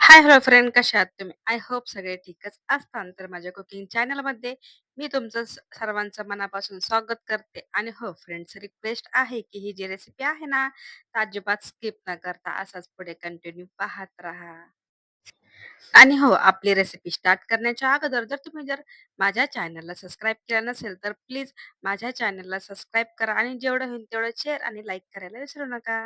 Hi hello friend कशा आहात तुम्ही? आय होप सगळे ठीकच असतान तर माझ्या कुकिंग चॅनलमध्ये मी तुमचं स सर्वांचं मनापासून स्वागत करते आणि हो फ्रेंड्स रिक्वेस्ट आहे, की ही जी रेसिपी आहे ना, तर अजिबात स्किप न करता असाच पुढे कंटिन्यू पाहत राहा. आणि हो, आपली रेसिपी स्टार्ट करण्याच्या अगोदर जर तुम्ही जर माझ्या चॅनलला सबस्क्राईब केलं नसेल, तर प्लीज माझ्या चॅनलला सबस्क्राईब करा आणि जेवढं होईल तेवढं शेअर आणि लाईक करायला विसरू नका.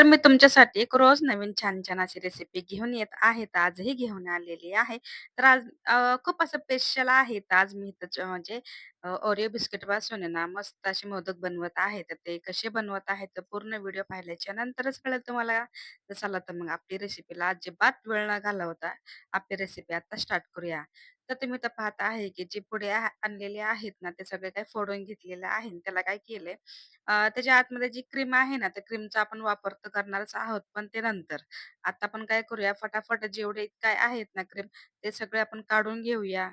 तर मी तुमच्यासाठी एक रोज नवीन छान-छान अशी रेसिपी घेऊन येत आहे. तर आजही घेऊन आलेली आहे. तर आज अ, खूप असं स्पेशल आहे. तर आज मी त्याच्या म्हणजे ओरिओ बिस्किटपासून आहे ना, मस्त असे मोदक बनवत आहे. तर ते कसे बनवत आहे, तर पूर्ण व्हिडिओ पाहिल्याच्या नंतरच कळेल तुम्हाला. तर चला तर मग आपली रेसिपीला अजिबात वेळ न घालवता आपली रेसिपी आता स्टार्ट करूया. तर तुम्ही तर पाहत आहे, की जे पुढे आ आणलेले आहेत ना, ते सगळे काही फोडून घेतलेले आहे. आणि त्याला काय केलंय अ, त्याच्या आतमध्ये जी क्रीम आहे ना, त्या क्रीमचा आपण वापर तर करणारच आहोत, पण ते नंतर. आता आपण काय करूया, फटाफट जेवढे काय आहेत ना क्रीम, ते सगळे आपण काढून घेऊया.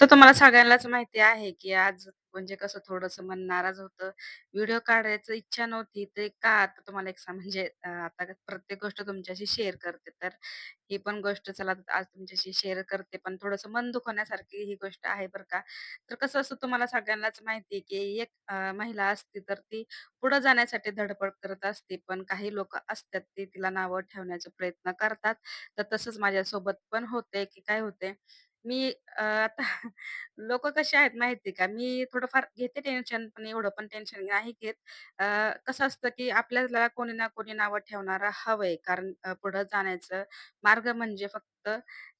तर तुम्हाला सगळ्यांनाच माहिती आहे, की आज म्हणजे कसं थोडंसं मन नाराज होतं. व्हिडिओ काढायची इच्छा नव्हती. ते का? आता तुम्हाला एक म्हणजे अ, आता प्रत्येक गोष्ट तुमच्याशी शेअर करते. तर ही पण गोष्ट चला आज तुमच्याशी शेअर करते. पण थोडंसं मन दुखवण्यासारखी ही गोष्ट आहे बरं का. तर कसं असतं तुम्हाला सगळ्यांनाच माहिती आहे, की एक अ, महिला असते तर ती पुढे जाण्यासाठी धडपड करत असते. पण काही लोकं असतात ते तिला नावं ठेवण्याचा प्रयत्न करतात. तर तसंच माझ्यासोबत पण होतंय, की काय होतंय, मी अ, आता लोक कसे आहेत माहिती आहे का? मी थोडंफार घेते टेन्शन, पण एवढं पण टेन्शन नाही घेत. अ, कसं असतं, की आपल्याला कोणी ना कोणी नावं ठेवणार हवंय. कारण अ, पुढं जाण्याचं मार्ग म्हणजे फक्त,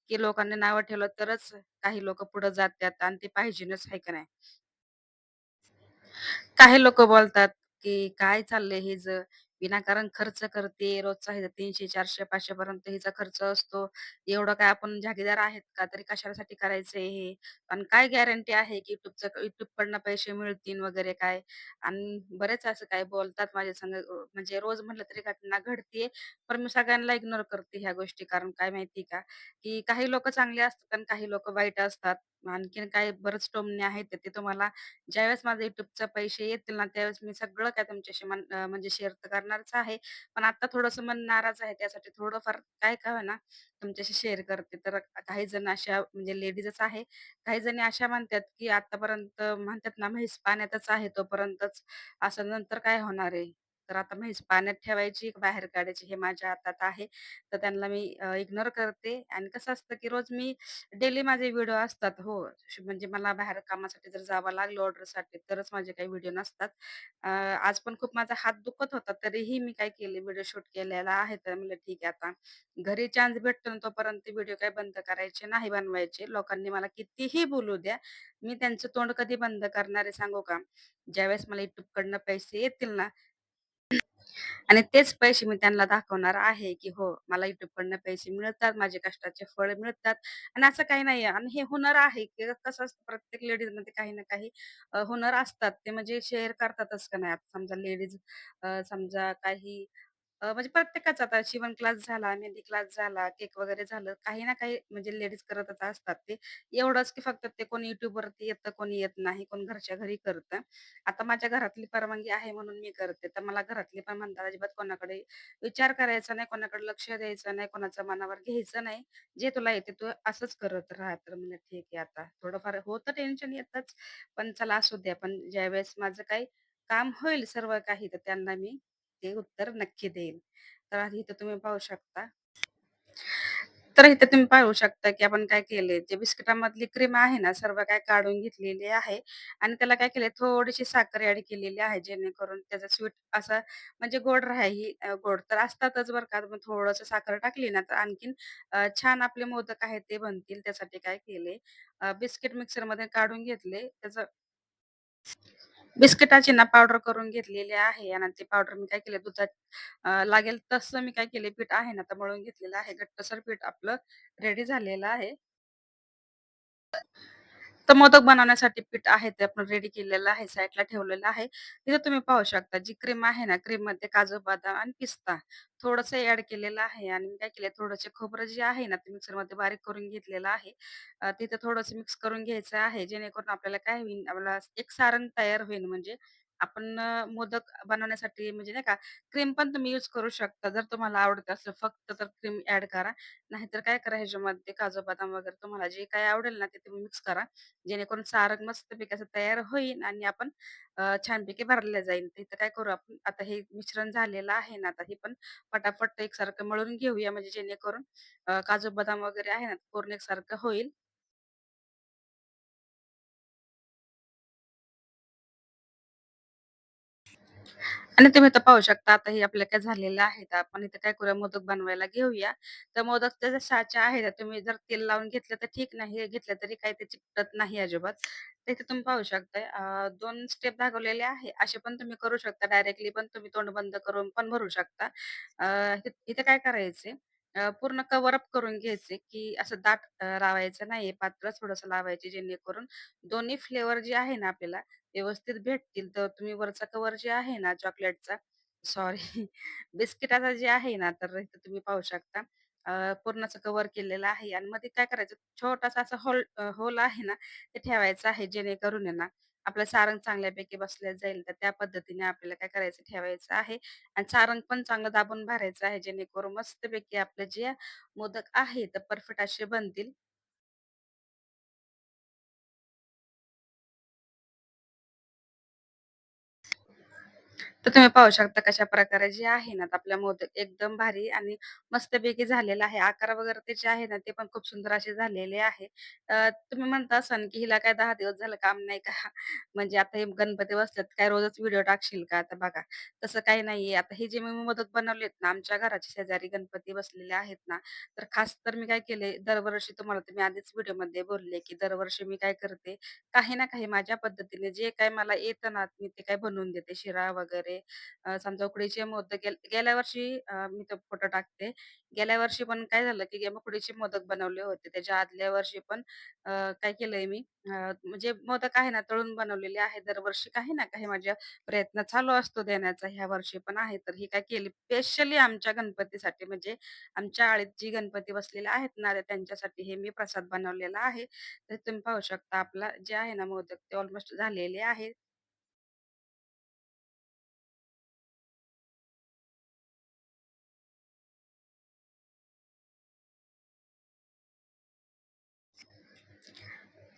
की लोकांनी नावं ठेवलं तरच काही लोकं पुढं जातात आणि ते पाहिजेनच, आहे का नाही? काही लोकं बोलतात, की "काय चाललंय हिचं? विनाकारण खर्च करते. रोजचा तीनशे 300, 400, 500 पर्यंत हिचा खर्च असतो. एवढं काय आपण जागीरदार आहेत का? तरी कशासाठी करायचंय हे? आणि काय गॅरंटी आहे, की YouTubeचं YouTubeकडनं पैसे मिळतील वगैरे काय?" आणि बरेच असं काय बोलतात माझ्या संग अ, म्हणजे रोज म्हटलं तरी घटना घडतीये. पण मी सगळ्यांना इग्नोर करते ह्या गोष्टी. कारण काय माहिती का, की काही लोकं चांगले असतात आणि काही लोकं वाईट असतात. आणखीन काही बरंच टोमणे आहेत, तर ते तुम्हाला ज्यावेळेस माझ्या युट्यूबचा पैसे येतील ना, त्यावेळेस मी सगळं काय तुमच्याशी मन अ, म्हणजे शेअर तर करणारच आहे. पण आता थोडंसं मन नाराज आहे. त्यासाठी थोडंफार काय का होईना तुमच्याशी शेअर करते. तर काही जण अशा म्हणजे लेडीजच आहे. काही जणी अशा म्हणतात, की आतापर्यंत म्हणतात ना, म्हैस पाण्यातच आहे तोपर्यंतच असं नंतर काय होणार आहे? तर आता म्हैस पाण्यात ठेवायची का बाहेर काढायची हे माझ्या हातात आहे. तर त्यांना मी इग्नोर करते आणि कसं असतं, की रोज मी डेली माझे व्हिडिओ असतात. हो, म्हणजे मला बाहेर कामासाठी जर जावं लागलं ऑर्डरसाठी तरच माझे काही व्हिडिओ नसतात. अ, आज पण खूप माझा हात दुखत होता, तरीही मी काय केले व्हिडिओ शूट केलेला आहे. तर म्हणलं ठीक आहे आता घरी चान्स भेटतो ना तोपर्यंत व्हिडिओ काही बंद करायचे नाही बनवायचे. लोकांनी मला कितीही बोलू द्या, मी त्यांचं तोंड कधी बंद करणार आहे सांगू का? ज्यावेळेस मला YouTubeकडनं पैसे येतील ना आणि तेच पैसे मी त्यांना दाखवणार आहे, की हो मला YouTubeकडनं पैसे मिळतात, माझे कष्टाचे फळ मिळतात आणि असं काही नाहीये आणि हे हुनर आहे, की कसं असतं प्रत्येक लेडीजमध्ये काही ना काही अ, हुनर असतात. ते म्हणजे शेअर करतातच का नाही. आता समजा लेडीज समजा काही अ, म्हणजे प्रत्येकाचा आता शिवण क्लास झाला, मेहंदी क्लास झाला, केक वगैरे झालं, काही ना काही म्हणजे लेडीज करतच असतात ते. एवढंच की फक्त ते कोणी YouTubeवरती येतं, कोणी येत नाही, कोण घरच्या घरी करतं. आता माझ्या घरातली परवानगी आहे म्हणून मी करते. तर मला घरातले पण म्हणतात, "अजिबात कोणाकडे विचार करायचा नाही, कोणाकडे लक्ष द्यायचं नाही, कोणाचं मनावर घ्यायचं नाही. जे तुला येते तू असंच करत राहा." तर म्हणलं ठीक आहे आता. थोडंफार होतं टेन्शन येतच, पण चला असू द्या. पण ज्यावेळेस माझं काही काम होईल सर्व काही, तर त्यांना मी ते उत्तर नक्की देईल. तर आधी इथं तुम्ही पाहू शकता. तर इथे तुम्ही पाहू शकता, की आपण काय केले जे बिस्किटामधली क्रीम आहे ना, सर्व काय काढून घेतलेली आहे आणि त्याला काय केले थोडीशी साखर ऍड केलेली आहे, जेणेकरून त्याचा स्वीट असं म्हणजे गोड राहील. गोड तर असतातच बरं का, थोडस साखर टाकली ना, तर आणखीन छान आपले मोदक आहेत ते बनतील. त्यासाठी काय केले, बिस्किट मिक्सरमध्ये काढून घेतले. त्याचं बिस्किटाची ना पावडर करून घेतलेली आहे आणि ते पावडर मी काय केले दुधात लागेल तसं मी काय केले पीठ आहे ना, तर मळून घेतलेलं आहे. घट्टसर पीठ आपलं रेडी झालेलं आहे. तर मोदक बनवण्यासाठी पीठ आहे ते आपण रेडी केलेलं आहे, साईडला ठेवलेलं आहे. तिथे तुम्ही पाहू शकता जी क्रीम आहे ना, क्रीममध्ये काजू, बदाम आणि पिस्ता थोडस ऍड केलेलं आहे आणि मी काय केलं थोडंसं खोबरं जे आहे ना, ते मिक्सरमध्ये बारीक करून घेतलेलं आहे. अ, तिथे थोडंसं मिक्स करून घ्यायचं आहे, जेणेकरून आपल्याला काय होईल, आपल्याला एक सारण तयार होईल म्हणजे आपण अ, मोदक बनवण्यासाठी म्हणजे नाही का क्रीम पण तुम्ही यूज करू शकता. जर तुम्हाला आवडत असेल फक्त तर क्रीम ॲड करा. नाहीतर काय करा ह्याच्यामध्ये काजू, बदाम वगैरे तुम्हाला जे काही आवडेल ना ते तुम्ही मिक्स करा. जेणेकरून सारंग मस्तपैकी असं तयार होईल आणि आपण अ, छानपैकी भरलं जाईल. तर इथं काय करू आपण आता हे मिश्रण झालेलं आहे ना, आता हे पण पटापट एकसारखं मळून घेऊया म्हणजे जेणेकरून अ, काजू, बदाम वगैरे आहे ना पूर्ण एकसारखं होईल. आणि तुम्ही तर पाहू शकता आता हे आपलं काय झालेलं आहे. तर आपण इथे काय करूया मोदक बनवायला घेऊया. तर मोदक ज्या साचा आहे तुम्ही जर तेल लावून घेतलं तर ठीक नाही, घेतलं तरी काही ते चिकटत नाही अजिबात. तर इथे तुम्ही पाहू शकताय दोन स्टेप दाखवलेले आहे. असे पण तुम्ही करू शकता. डायरेक्टली पण तुम्ही तोंड बंद करून पण भरू शकता. इथे इथे काय करायचे पूर्ण कव्हरअप करून घ्यायचे, की असं दाट लावायचं नाहीये, पात्र थोडंसं लावायचे जेणेकरून दोन्ही फ्लेवर जे आहे ना आपल्याला व्यवस्थित भेटतील. तर तुम्ही वरचा कव्हर जे आहे ना चॉकलेटचा सॉरी बिस्किटाचा जे आहे ना, तर इथं तुम्ही पाहू शकता अ, पूर्ण कव्हर केलेलं आहे आणि मध्ये काय करायचं छोटासा असा होल होल आहे ना, ते ठेवायचं आहे जेणेकरून आहे ना, आपलं सारंग चांगल्यापैकी बसल्या जाईल. तर त्या पद्धतीने आपल्याला काय करायचं ठेवायचं आहे आणि सारंग पण चांगलं दाबून भरायचं आहे जेणेकरून मस्तपैकी आपले जे मोदक आहे, तर परफेक्ट असे बनतील. तर तुम्ही पाहू शकता कशा प्रकारे जे आहे ना, आपल्या मोदक एकदम भारी आणि मस्तपैकी झालेला आहे. आकार वगैरे त्याचे आहे ना, ते पण खूप सुंदर असे झालेले आहे. अ, तुम्ही म्हणता असाल, की हिला काय दहा दिवस झालं काम नाही का? म्हणजे आता हे गणपती बसलेत, काय रोजच व्हिडिओ टाकशील का? आता बघा, तसं काही नाहीये. आता हे जे मी मोदक बनवलेत ना, आमच्या घराच्या शेजारी गणपती बसलेले आहेत ना, तर खास तर मी काय केले, दरवर्षी तुम्हाला तर मी आधीच व्हिडिओमध्ये बोलले, की दरवर्षी मी काय करते, काही ना काही माझ्या पद्धतीने जे काही मला येतं ना, मी ते काय बनवून देते. शिरा वगैरे वगैरे समजा उकडीचे मोदक गेल गेल्या वर्षी अ, मी तो फोटो टाकते. गेल्या वर्षी पण काय झालं, की उकडीचे मोदक बनवले होते. त्याच्या आदल्या वर्षी पण अ, काय केलंय मी अ, म्हणजे मोदक आहे ना, तळून बनवलेले आहे. दरवर्षी काही ना काही माझ्या प्रयत्न चालू असतो देण्याचा. ह्या वर्षी पण आहे. तर ही काय केली स्पेशली आमच्या गणपतीसाठी म्हणजे आमच्या आळीत जी गणपती बसलेले आहेत ना, तर त्यांच्यासाठी हे मी प्रसाद बनवलेला आहे. तर तुम्ही पाहू शकता आपला जे आहे ना मोदक ते ऑलमोस्ट झालेले आहेत.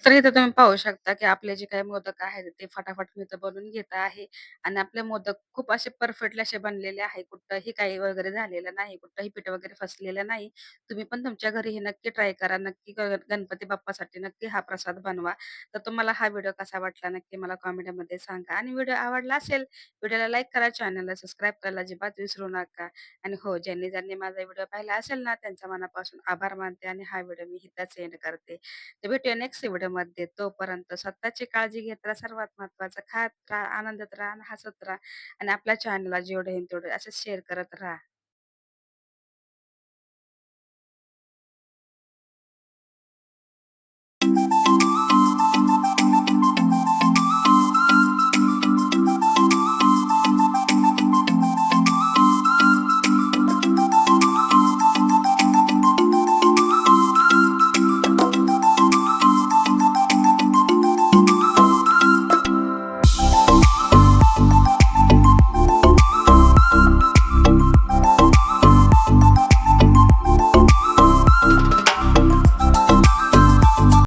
तर इथे तुम्ही पाहू शकता, की आपले जे काही मोदक आहेत, ते फटाफट मी इथं बनवून घेत आहे आणि आपले मोदक खूप असे परफेक्टली असे बनलेले आहे. कुठंही काही वगैरे झालेलं नाही, कुठंही पीठ वगैरे फसलेलं नाही. तुम्ही पण तुमच्या घरी हे नक्की ट्राय करा. नक्की ग गणपती बाप्पासाठी नक्की हा प्रसाद बनवा. तर तुम्हाला हा व्हिडिओ कसा वाटला नक्की मला कमेंटमध्ये सांगा आणि व्हिडिओ आवडला असेल, व्हिडिओला लाईक करा, चॅनलला सबस्क्राईब करायला अजिबात विसरू नका. आणि हो, ज्यांनी-ज्यांनी माझा व्हिडिओ पाहिला असेल ना, त्यांचा मनापासून आभार मानते आणि हा व्हिडिओ मी इथंच एंड करते. तर भेटूया नेक्स्ट व्हिडिओमध्ये. तोपर्यंत स्वतःची काळजी घेत राहा. सर्वात महत्वाचं खात राहा, आनंदात राहा आणि हसत राहा आणि आपल्या चॅनलला जेवढे येईल तेवढे असं शेअर करत राहा.